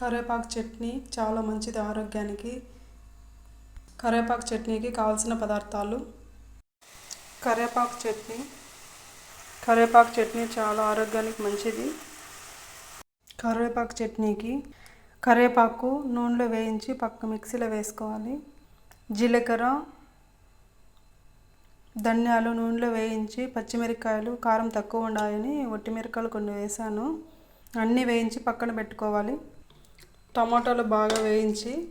కరివేపాకు చట్నీ చాలా మంచిది ఆరోగ్యానికి. కరివేపాకు చట్నీకి కావాల్సిన పదార్థాలు. కరివేపాకు చట్నీ. కరివేపాకు చట్నీ చాలా ఆరోగ్యానికి మంచిది. కరివేపాకు చట్నీకి కరివేపాకు నూనెలో వేయించి పక్క మిక్సీలో వేసుకోవాలి. జీలకర్ర ధనియాలు నూనెలో వేయించి పచ్చిమిరపకాయలు కారం తక్కువ ఉండాలని ఒట్టి మిరపకాయలు కొన్ని వేసాను. అన్నీ వేయించి పక్కన పెట్టుకోవాలి. టమాటాలు బాగా వేయించి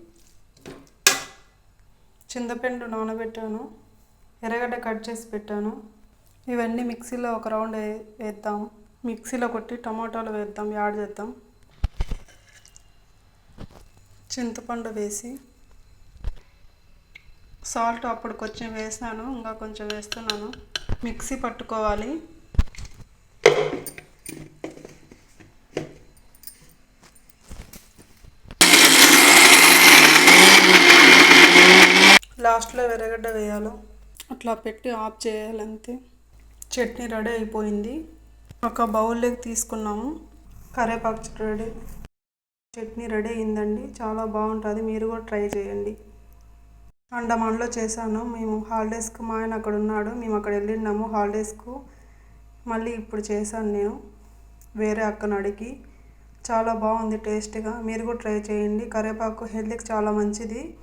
చింతపండు నానబెట్టాను. ఎర్రగడ్డ కట్ చేసి పెట్టాను. ఇవన్నీ మిక్సీలో ఒక రౌండ్ వేద్దాం. మిక్సీలో కొట్టి టమాటాలు వేద్దాం యాడ్ చేద్దాం. చింతపండు వేసి సాల్ట్ అప్పుడు కొంచెం వేసాను ఇంకా కొంచెం వేస్తున్నాను. మిక్సీ పట్టుకోవాలి. లాస్ట్లో ఎర్రగడ్డ వేయాలి. అట్లా పెట్టి ఆఫ్ చేయాలంతే. చట్నీ రెడీ అయిపోయింది. ఒక బౌల్లోకి తీసుకున్నాము. కరేపాకు రెడీ. చట్నీ రెడీ అయిందండి. చాలా బాగుంటుంది. మీరు కూడా ట్రై చేయండి. అండమాన్లో చేశాను. మేము హాలిడేస్కి మా ఆయన అక్కడ ఉన్నాడు. మేము అక్కడ వెళ్ళినాము హాలిడేస్కు. మళ్ళీ ఇప్పుడు చేశాను నేను. వేరే అక్కను అడిగి. చాలా బాగుంది టేస్ట్గా. మీరు కూడా ట్రై చేయండి. కరేపాకు హెల్త్కి చాలా మంచిది.